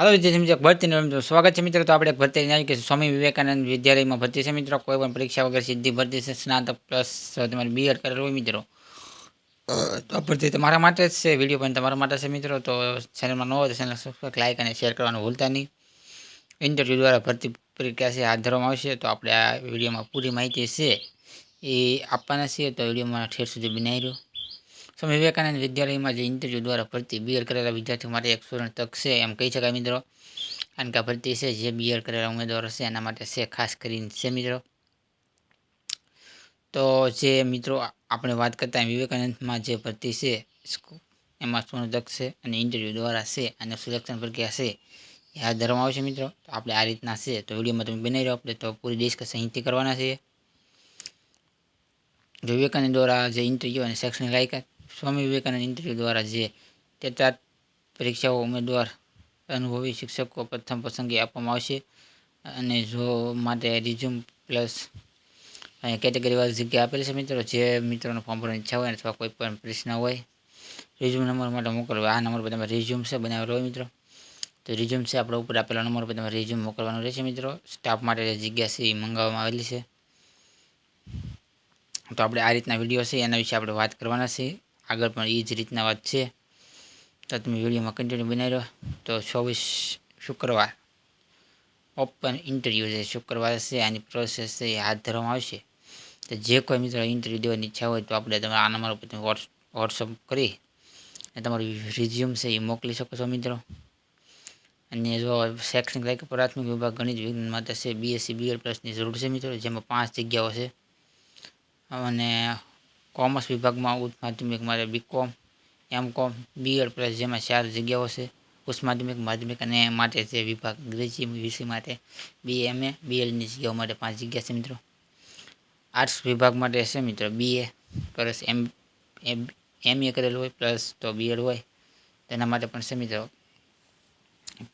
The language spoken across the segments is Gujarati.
હાલો વિદ્યાર્થી મિત્રો ભરતી સ્વાગત છે મિત્રો, તો આપણે ભરતી જાણીએ કે સ્વામી વિવેકાનંદ વિદ્યાલયમાં ભરતી છે મિત્રો. કોઈ પણ પરીક્ષા વગર સીધી ભરતી છે. સ્નાતક પ્લસ તમારે બીએડ કરેલું હોય મિત્રો. તો ભરતી તમારા માટે જ છે. વીડિયો પણ તમારા માટે છે મિત્રો. તો ચેનલમાં ન હોય તો ચેનલ સબસ્ક્રાઈબ લાઇક અને શેર કરવાનું ભૂલતા નહીં. ઇન્ટરવ્યૂ દ્વારા ભરતી પરીક્ષા છે, હાથ ધરવામાં આવશે. તો આપણે આ વિડીયોમાં પૂરી માહિતી છે એ આપવાના છીએ. તો વિડીયોમાં ઠેર સુધી બનાવી રહ્યો. સ્વામી વિવેકાનંદ વિદ્યાલયમાં જે ઇન્ટરવ્યૂ દ્વારા ભરતી બીએડ કરેલા વિદ્યાર્થીઓ માટે એક સુવર્ણ તક છે એમ કહી શકાય મિત્રો. કારણ કે ભરતી છે, જે બીએડ કરેલા ઉમેદવારો છે, એના માટે છે ખાસ કરીને છે મિત્રો. તો જે મિત્રો આપણે વાત કરતા વિવેકાનંદમાં જે ભરતી છે એમાં સુવર્ણ તક છે અને ઇન્ટરવ્યૂ દ્વારા છે અને સિલેક્શન પ્રક્રિયા છે એ હાથ ધરવામાં આવશે મિત્રો. તો આપણે આ રીતના છે, તો વિડીયોમાં તમે બનાવી રહ્યો આપણે, તો પૂરી ડિસ્કસ અહીંથી કરવાના છીએ. જો વિવેકાનંદ દ્વારા જે ઇન્ટરવ્યૂ અને શૈક્ષણિક લાયકાત સ્વામી વિવેકાનંદ ઇન્ટરવ્યૂ દ્વારા જે તેતાત પરીક્ષાઓ ઉમેદવાર અનુભવી શિક્ષકો પ્રથમ પસંદગી આપવામાં આવશે. અને જો માટે રિઝ્યુમ પ્લસ અહીંયા કેટેગરી વાઇઝ જગ્યા આપેલી છે મિત્રો, જે મિત્રોને ફોર્મ ભરવાની ઈચ્છા હોય અથવા કોઈ પણ પ્રશ્ન હોય રિઝ્યુમ નંબર માટે મોકલવા આ નંબર પર તમે રિઝ્યુમ છે બનાવેલો હોય મિત્રો. તો રિઝ્યુમ છે આપણે ઉપર આપેલા નંબર પર તમે રિઝ્યુમ મોકલવાનું રહેશે મિત્રો. સ્ટાફ માટે જગ્યા છે એ મંગાવવામાં આવેલી છે. તો આપણે આ રીતના વીડિયો છે, એના વિશે આપણે વાત કરવાના છે આગળ પણ એ જ રીતના વાત છે. તો તમે વિડીયોમાં કન્ટિન્યુ બનાવી રહ્યો તો ચોવીસ શુક્રવાર ઓપન ઇન્ટરવ્યૂ છે. શુક્રવાર છે, આની પ્રોસેસ છે, એ હાથ ધરવામાં આવશે. તો જે કોઈ મિત્રો ઇન્ટરવ્યૂ દેવાની ઈચ્છા હોય તો આપણે તમે આ નંબર ઉપર તમે વોટ્સઅપ કરી અને તમારું રિઝ્યુમ છે એ મોકલી શકો છો મિત્રો. અને જો શૈક્ષણિક લાયક પ્રાથમિક વિભાગ ગણિત વિજ્ઞાન માટે છે બીએસસી બીએડ પ્લસની જરૂર છે મિત્રો, જેમાં પાંચ જગ્યાઓ છે. અને કોમર્સ વિભાગમાં ઉચ્ચ માધ્યમિક માટે બીકોમ એમ કોમ બીએડ પ્લસ જેમાં ચાર જગ્યાઓ છે. ઉચ્ચ માધ્યમિક માધ્યમિક અને માટે છે વિભાગ. અંગ્રેજી વિષય માટે બી એમ એ બીએડની જગ્યાઓ માટે પાંચ જગ્યા છે મિત્રો. આર્ટ્સ વિભાગ માટે છે મિત્રો બીએ પ્લસ એમ એમ એ કરેલું હોય પ્લસ તો બીએડ હોય. તેના માટે પણ છે મિત્રો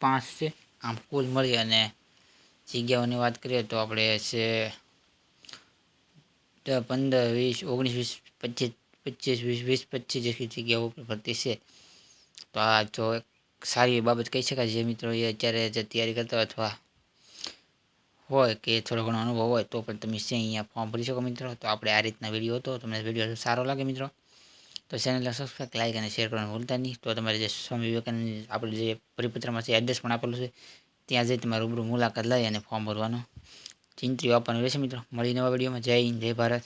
પાંચ છે. આમ કુલ મળી અને જગ્યાઓની વાત કરીએ તો આપણે છે પંદર, વીસ, ઓગણીસ, વીસ, પચીસ પચીસ, વીસ વીસ, પચીસ જેટલી જગ્યાઓ ઉપર ભરતી છે. તો આ જો એક સારી બાબત કહી શકાય જે મિત્રો એ અત્યારે જે તૈયારી કરતા હોય અથવા હોય કે થોડો ઘણો અનુભવ હોય તો પણ તમે છે અહીંયા ફોર્મ ભરી શકો મિત્રો. તો આપણે આ રીતના વીડિયો હતો. તમને વીડિયો સારો લાગે મિત્રો. તો ચેનલને સબસ્ક્રાઈબ લાઈક અને શેર કરવાનું ભૂલતા નહીં. તો તમારે જે સ્વામી વિવેકાનંદ આપણે જે પરિપત્રમાં છે એડ્રેસ પણ આપેલું છે, ત્યાં જઈ તમારે રૂબરૂ મુલાકાત લઈ અને ફોર્મ ભરવાનું. ચિંતરી આપવાનું રહેશે મિત્રો. મળી નવા વિડીયોમાં. જય હિન્દ જય ભારત.